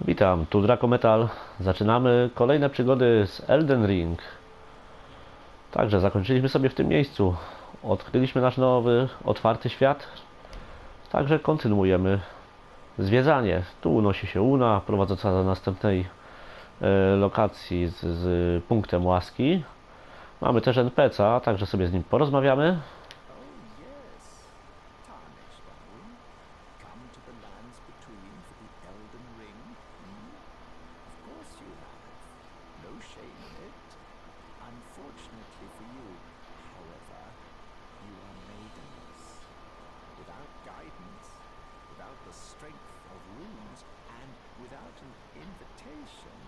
Witam, tu Draco Metal. Zaczynamy kolejne przygody z Elden Ring. Także zakończyliśmy sobie w tym miejscu. Odkryliśmy nasz nowy, otwarty świat. Także kontynuujemy zwiedzanie. Tu unosi się Una, prowadząca do następnej e, lokacji z, z punktem łaski. Mamy też NPC-a, także sobie z nim porozmawiamy. invitation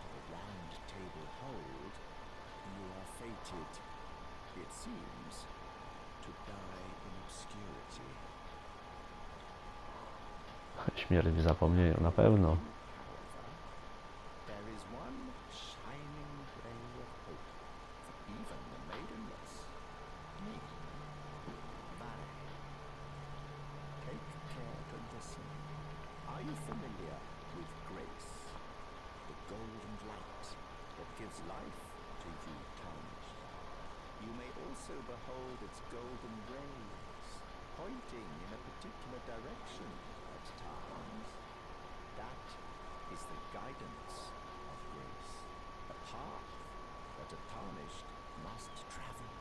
to the Round Table Hold, you are fated, it seems, to die in obscurity. Śmierć zapomnieją na pewno. Are you familiar with grace? Golden light that gives life to you tarnished. You may also behold its golden rays, pointing in a particular direction at times. That is the guidance of grace, a path that a tarnished must travel.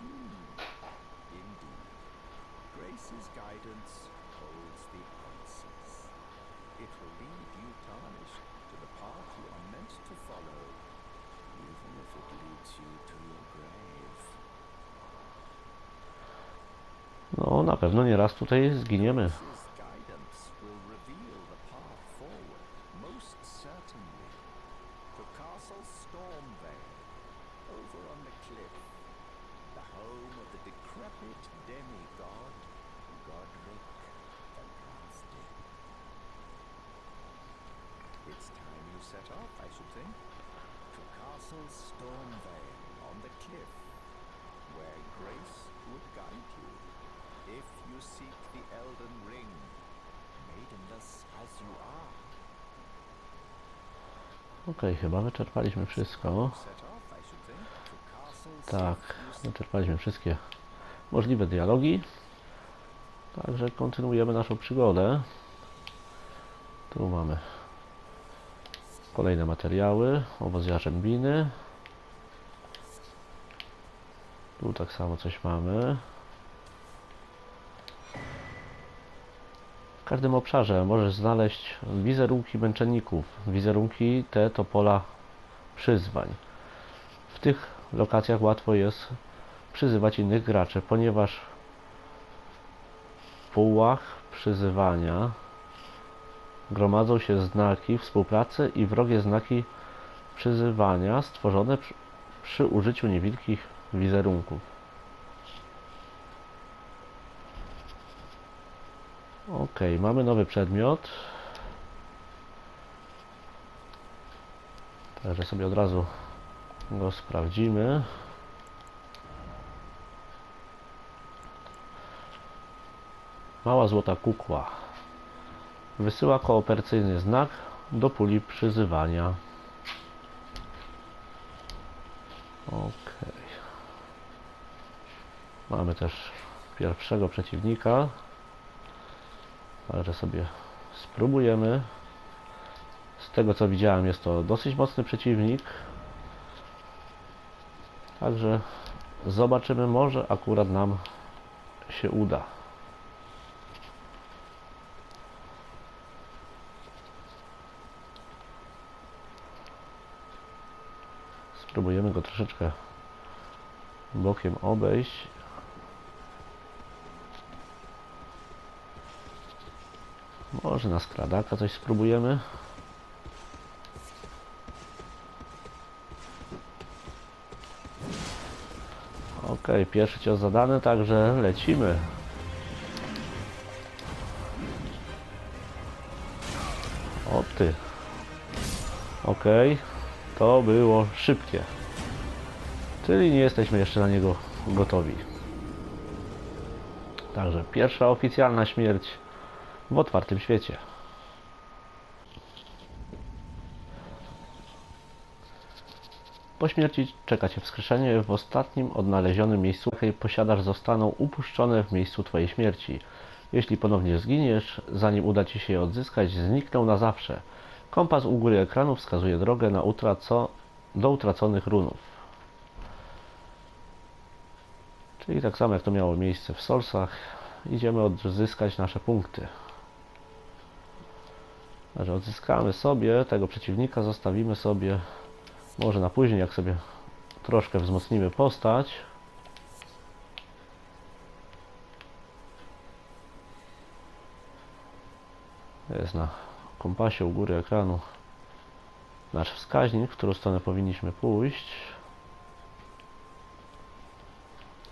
Hmm, indeed. Grace's guidance holds the answers. It will lead you tarnished to the path you are meant to follow, even if it leads you to your grave. No, na pewno nie raz tutaj zginiemy. You seek the Elden Ring, maidenless as you are, Okej, chyba wyczerpaliśmy wszystko. Tak, wyczerpaliśmy wszystkie możliwe dialogi. Także kontynuujemy naszą przygodę. Tu mamy kolejne materiały, owoc jarzębiny. Tu tak samo coś mamy. W każdym obszarze możesz znaleźć wizerunki męczenników. Wizerunki te to pola przyzwań. W tych lokacjach łatwo jest przyzywać innych graczy, ponieważ w pułach przyzywania gromadzą się znaki współpracy i wrogie znaki przyzywania stworzone przy, przy użyciu niewielkich wizerunków. Ok, mamy nowy przedmiot. Także sobie od razu go sprawdzimy. Mała złota kukła. Wysyła kooperacyjny znak do puli przyzywania. Ok. Mamy też pierwszego przeciwnika. Także sobie spróbujemy. Z tego co widziałem jest to dosyć mocny przeciwnik. Także zobaczymy, może akurat nam się uda. Spróbujemy go troszeczkę bokiem obejść. Może na skradaka coś spróbujemy. Ok, pierwszy cios zadany, także lecimy. O ty. Ok, to było szybkie. Czyli nie jesteśmy jeszcze na niego gotowi. Także pierwsza oficjalna śmierć w otwartym świecie. Po śmierci czeka Cię wskrzeszenie w ostatnim odnalezionym miejscu, jakie posiadasz zostaną upuszczone w miejscu Twojej śmierci. Jeśli ponownie zginiesz, zanim uda Ci się je odzyskać, znikną na zawsze. Kompas u góry ekranu wskazuje drogę na utraco do utraconych runów. Czyli tak samo jak to miało miejsce w Solsach, idziemy odzyskać nasze punkty. Także odzyskamy sobie tego przeciwnika, zostawimy sobie może na później, jak sobie troszkę wzmocnimy postać. Jest na kompasie u góry ekranu nasz wskaźnik, w którą stronę powinniśmy pójść.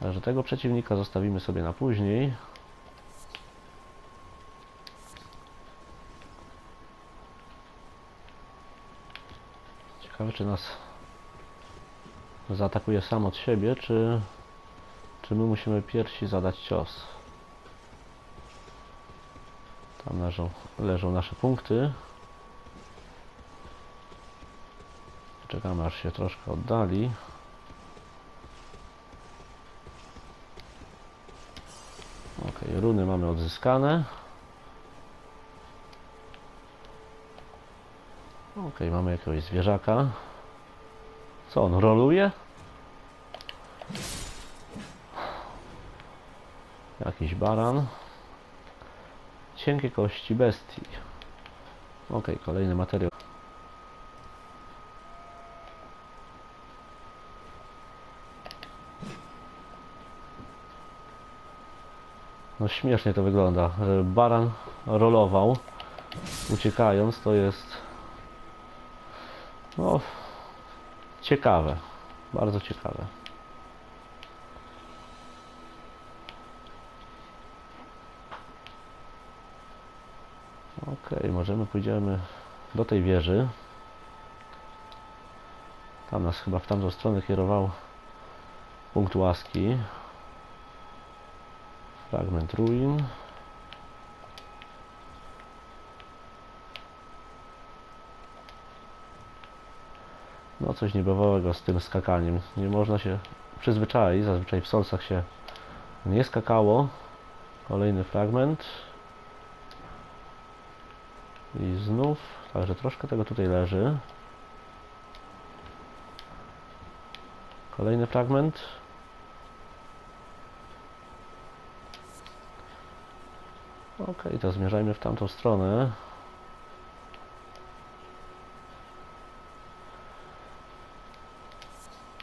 Także tego przeciwnika zostawimy sobie na później. Ciekawe, czy nas zaatakuje sam od siebie, czy, czy my musimy pierwsi zadać cios. Tam leżą, leżą nasze punkty. Czekamy aż się troszkę oddali. Ok, runy mamy odzyskane. Ok, mamy jakiegoś zwierzaka. Co on roluje? Jakiś baran. Cienkie kości bestii. Ok, kolejny materiał. No śmiesznie to wygląda, baran rolował uciekając, to jest no ciekawe, bardzo ciekawe. Ok, możemy pójdziemy do tej wieży. Tam nas chyba w tamtą stronę kierował punkt łaski. Fragment ruin. No coś niebywałego z tym skakaniem. Nie można się przyzwyczaić. Zazwyczaj w solsach się nie skakało. Kolejny fragment. I znów, także troszkę tego tutaj leży. Kolejny fragment. Ok, to zmierzajmy w tamtą stronę.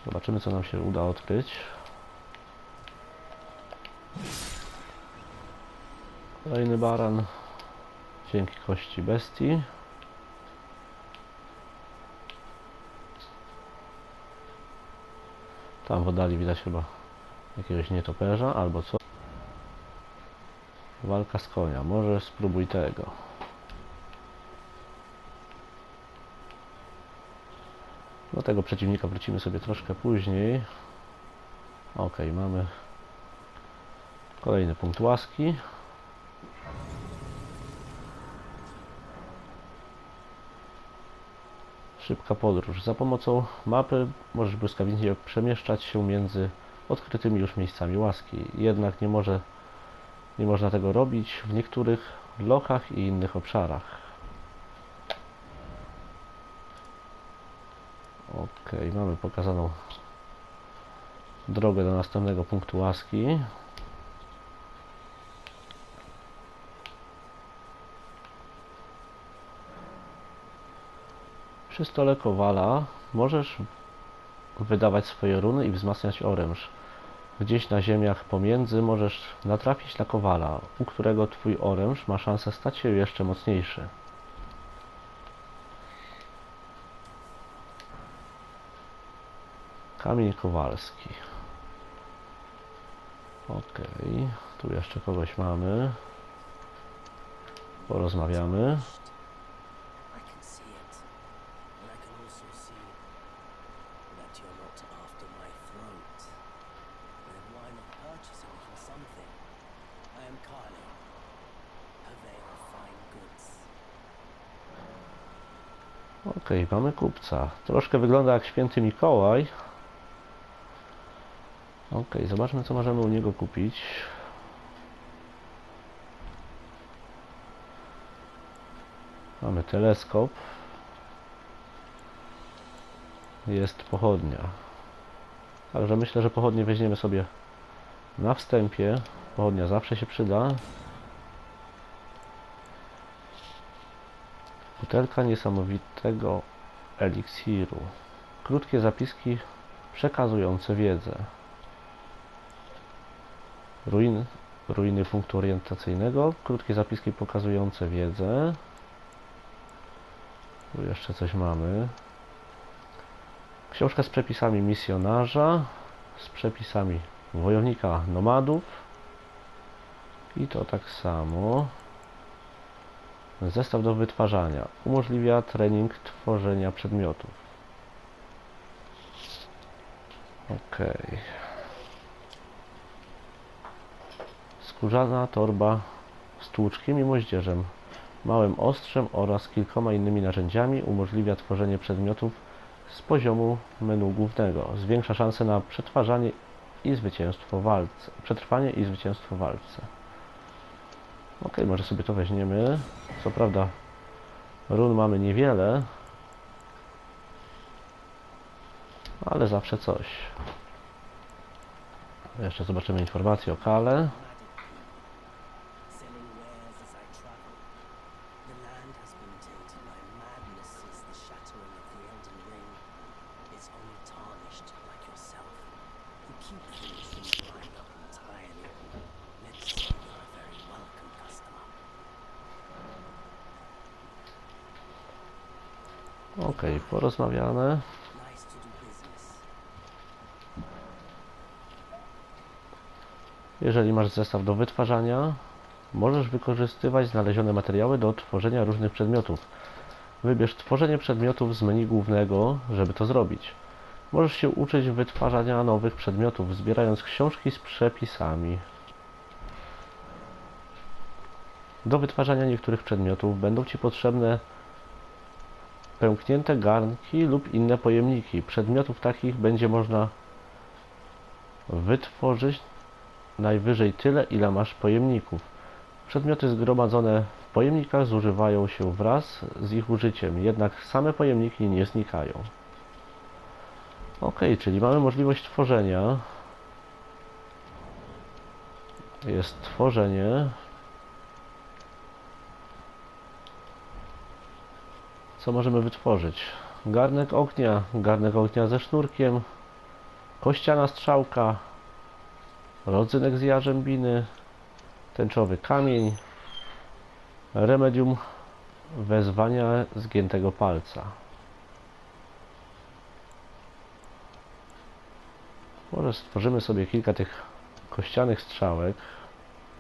Zobaczymy, co nam się uda odkryć. Kolejny baran. Dzięki kości bestii. Tam w oddali widać chyba jakiegoś nietoperza albo co. Walka z konia. Może spróbuj tego. Do tego przeciwnika wrócimy sobie troszkę później. Ok, mamy kolejny punkt łaski. Szybka podróż. Za pomocą mapy możesz błyskawicznie przemieszczać się między odkrytymi już miejscami łaski. Jednak nie, może, nie można tego robić w niektórych lochach i innych obszarach. Ok, mamy pokazaną drogę do następnego punktu łaski. Przy stole kowala możesz wydawać swoje runy i wzmacniać oręż. Gdzieś na ziemiach pomiędzy możesz natrafić na kowala, u którego twój oręż ma szansę stać się jeszcze mocniejszy. Kamień Kowalski. Ok, tu jeszcze kogoś mamy. Porozmawiamy. I can see it. And I can also see that you're not after my throat. Then why not purchase a little something? I am Carly, purveyor of fine goods. Okej, mamy kupca. Troszkę wygląda jak święty Mikołaj. Okej, zobaczmy co możemy u niego kupić. Mamy teleskop. Jest pochodnia. Także myślę, że pochodnie weźmiemy sobie na wstępie. Pochodnia zawsze się przyda. Butelka niesamowitego eliksiru. Krótkie zapiski przekazujące wiedzę. Ruin, ruiny punktu orientacyjnego. Krótkie zapiski pokazujące wiedzę. Tu jeszcze coś mamy. Książka z przepisami misjonarza, z przepisami wojownika nomadów. I to tak samo. Zestaw do wytwarzania. Umożliwia trening tworzenia przedmiotów. Ok. Skórzana torba z tłuczkiem i moździerzem, małym ostrzem oraz kilkoma innymi narzędziami umożliwia tworzenie przedmiotów z poziomu menu głównego. Zwiększa szanse na przetwarzanie i zwycięstwo walce. Przetrwanie i zwycięstwo walce. Ok, może sobie to weźmiemy. Co prawda run mamy niewiele, ale zawsze coś. Jeszcze zobaczymy informacje o Kale. Jeżeli masz zestaw do wytwarzania, możesz wykorzystywać znalezione materiały do tworzenia różnych przedmiotów. Wybierz tworzenie przedmiotów z menu głównego, żeby to zrobić. Możesz się uczyć wytwarzania nowych przedmiotów, zbierając książki z przepisami. Do wytwarzania niektórych przedmiotów będą Ci potrzebne pęknięte garnki lub inne pojemniki. Przedmiotów takich będzie można wytworzyć najwyżej tyle, ile masz pojemników. Przedmioty zgromadzone w pojemnikach zużywają się wraz z ich użyciem, jednak same pojemniki nie znikają. Ok, czyli mamy możliwość tworzenia. Jest tworzenie. Co możemy wytworzyć? Garnek ognia, garnek ognia ze sznurkiem, kościana strzałka, rodzynek z jarzębiny, tęczowy kamień, remedium wezwania zgiętego palca. Może stworzymy sobie kilka tych kościanych strzałek.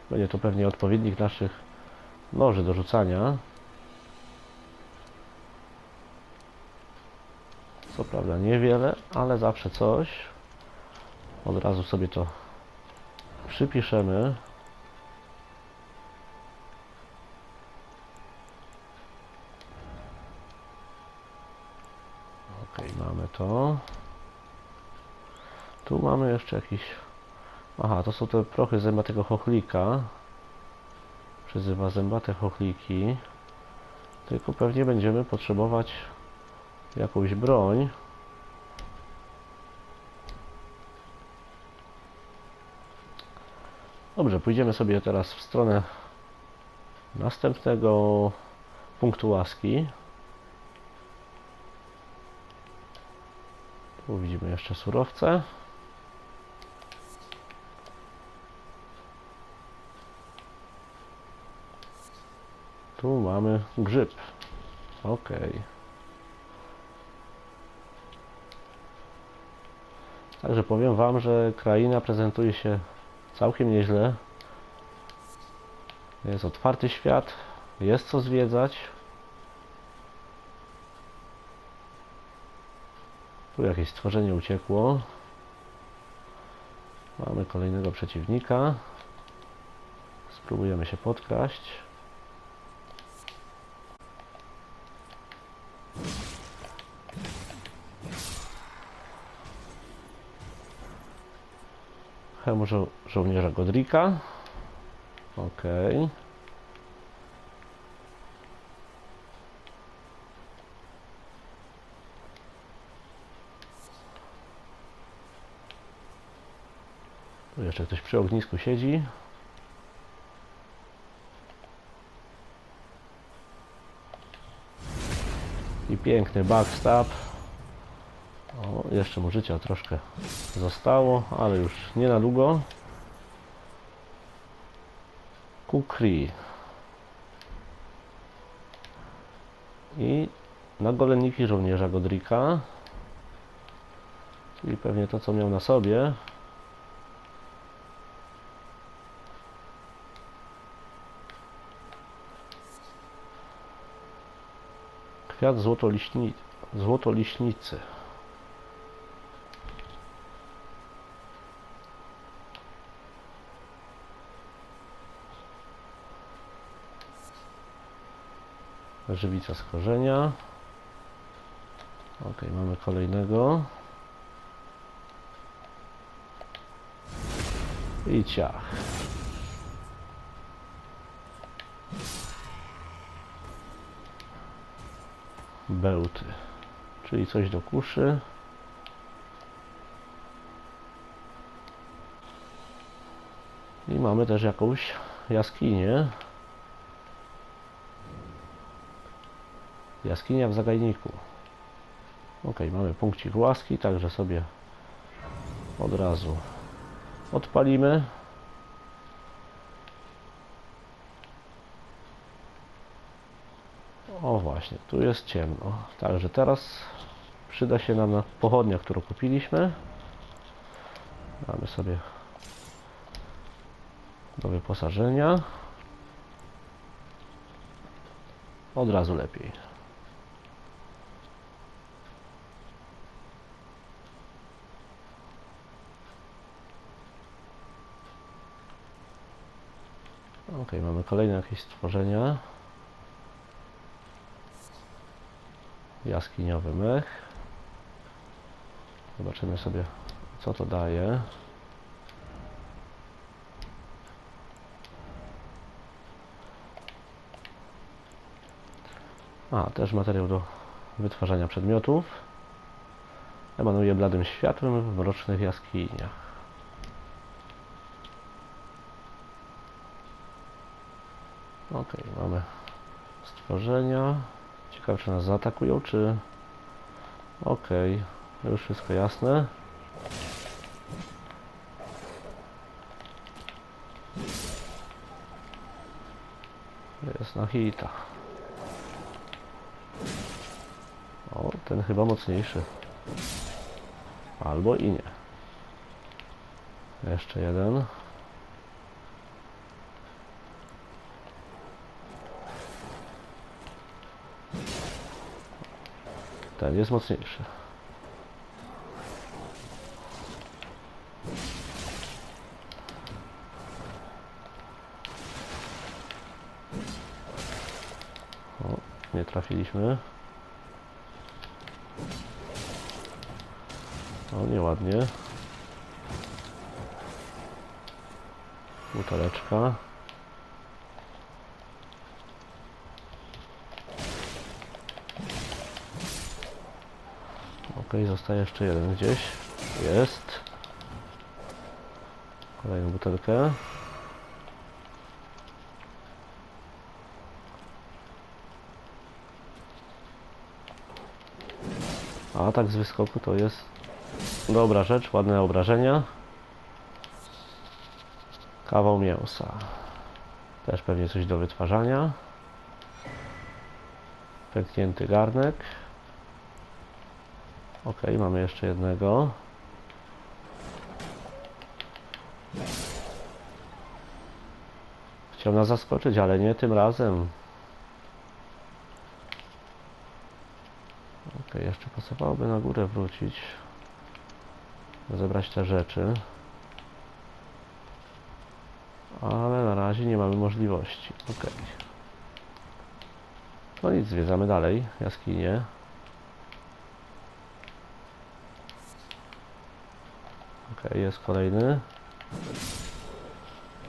Będzie to pewnie odpowiednik naszych noży do rzucania. Co prawda niewiele, ale zawsze coś. Od razu sobie to przypiszemy. Ok, mamy to. Tu mamy jeszcze jakiś... Aha, to są te prochy zębatego chochlika. Przyzywa zębate chochliki. Tylko pewnie będziemy potrzebować jakąś broń. Dobrze, pójdziemy sobie teraz w stronę następnego punktu łaski. Tu widzimy jeszcze surowce. Tu mamy grzyb. Ok. Także powiem Wam, że kraina prezentuje się całkiem nieźle. Jest otwarty świat, jest co zwiedzać. Tu jakieś stworzenie uciekło. Mamy kolejnego przeciwnika. Spróbujemy się podkraść. Hełm żo żołnierza Godrika. Okej. Tu jeszcze ktoś przy ognisku siedzi. I piękny backstab. O, jeszcze mu życia troszkę zostało, ale już nie na długo. Kukri. I nagoleniki żołnierza Godrika. Czyli pewnie to, co miał na sobie. Kwiat złotoliśni... złotoliśnicy. Żywica z korzenia. Ok, mamy kolejnego. I ciach. Bełty. Czyli coś do kuszy. I mamy też jakąś jaskinię. Jaskinia w zagajniku. Ok, mamy punkcik łaski, także sobie od razu odpalimy. O właśnie, tu jest ciemno. Także teraz przyda się nam na pochodnia, którą kupiliśmy. Mamy sobie do wyposażenia. Od razu lepiej. Mamy kolejne jakieś stworzenia. Jaskiniowy mech. Zobaczymy sobie, co to daje. A, też materiał do wytwarzania przedmiotów. Emanuje bladym światłem w mrocznych jaskiniach. Ok, mamy stworzenia. Ciekawe, czy nas zaatakują, czy... Ok, już wszystko jasne. Jest na hita. O, ten chyba mocniejszy. Albo i nie. Jeszcze jeden. Ten jest mocniejszy. O, nie trafiliśmy. O, nieładnie. Buteleczka. Ok, zostaje jeszcze jeden gdzieś. Jest. Kolejną butelkę. A atak z wyskoku to jest dobra rzecz, ładne obrażenia. Kawał mięsa. Też pewnie coś do wytwarzania. Pęknięty garnek. Ok, mamy jeszcze jednego. Chciał nas zaskoczyć, ale nie tym razem. Ok, jeszcze pasowałoby na górę wrócić. Zebrać te rzeczy. Ale na razie nie mamy możliwości. Ok. No nic, zwiedzamy dalej jaskinię. Ok, jest kolejny.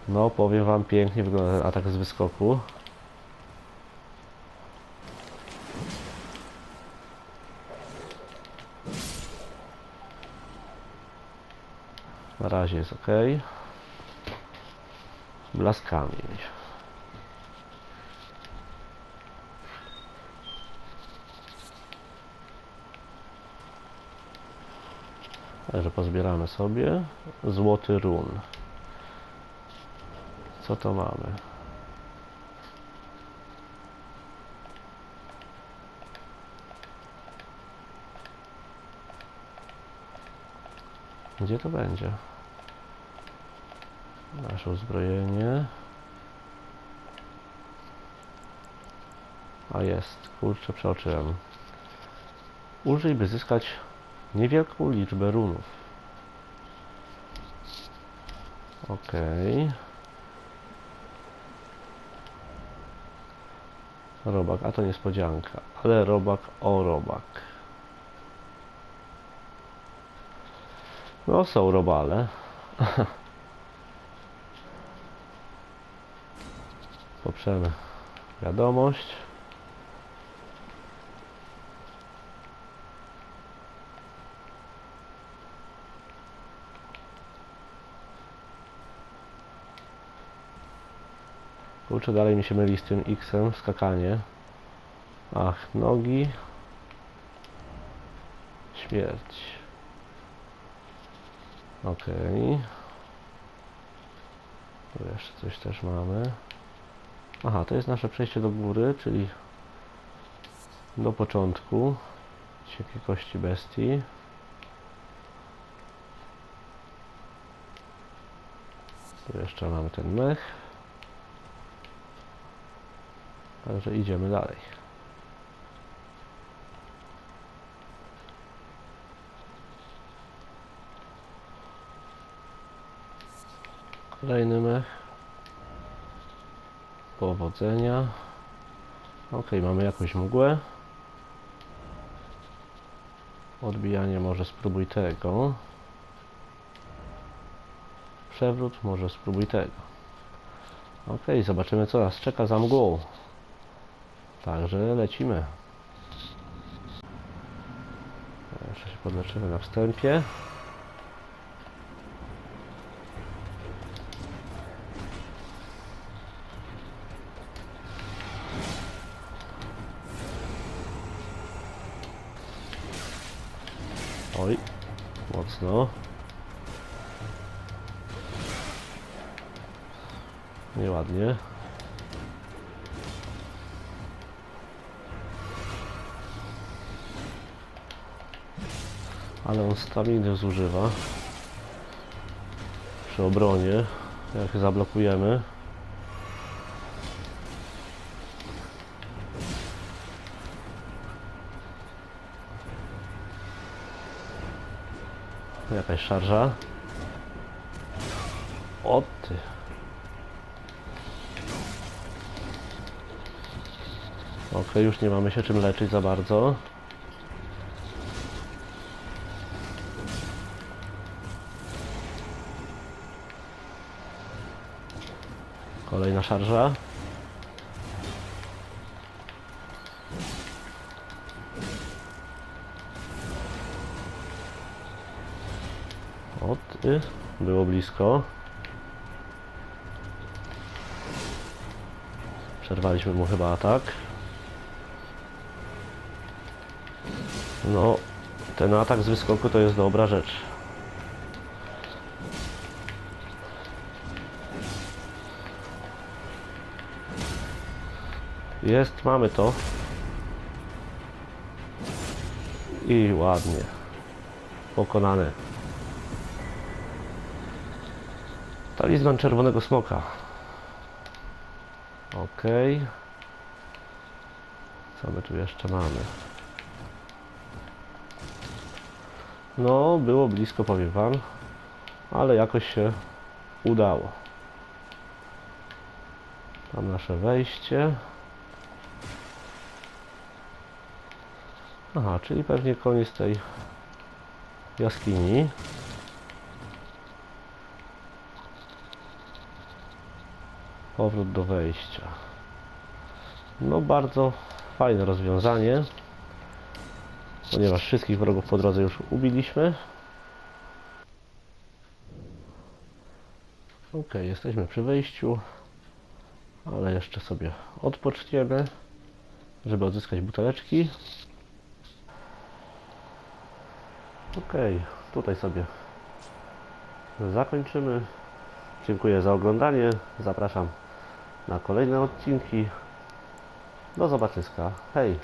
No, powiem wam, pięknie wygląda ten atak z wyskoku. Na razie jest ok. Blaskami. Także pozbieramy sobie złoty run. Co to mamy? Gdzie to będzie? Nasze uzbrojenie. A jest, kurczę, przeoczyłem. Użyj, by zyskać niewielką liczbę runów. Okej. Robak, a to niespodzianka. Ale robak o robak. No są robale. Poprzemy wiadomość. Kurczę, dalej mi się myli z tym X-em, skakanie. Ach, nogi. Śmierć. Okej. Tu jeszcze coś też mamy. Aha, to jest nasze przejście do góry, czyli do początku. Cienkie kości bestii. Tu jeszcze mamy ten mech. Także idziemy dalej. Kolejny mech. Powodzenia. Ok, mamy jakąś mgłę. Odbijanie może spróbuj tego. Przewrót może spróbuj tego. Ok, zobaczymy co nas czeka za mgłą. Także lecimy. Jeszcze się podleczymy na wstępie. Oj, mocno. Staminy zużywa przy obronie. Jak zablokujemy. Jakaś szarża. O ty. Ok, już nie mamy się czym leczyć za bardzo. Szarża. O ty, było blisko. Przerwaliśmy mu chyba atak. No, ten atak z wyskoku to jest dobra rzecz. Jest, mamy to. I ładnie. Pokonany. Talizman czerwonego smoka. Ok. Co my tu jeszcze mamy? No, było blisko, powiem wam. Ale jakoś się udało. Tam nasze wejście. Aha, czyli pewnie koniec tej jaskini. Powrót do wejścia. No bardzo fajne rozwiązanie. Ponieważ wszystkich wrogów po drodze już ubiliśmy. Ok, jesteśmy przy wejściu. Ale jeszcze sobie odpoczniemy, żeby odzyskać buteleczki. Ok, tutaj sobie zakończymy. Dziękuję za oglądanie. Zapraszam na kolejne odcinki. Do zobaczyska. Hej!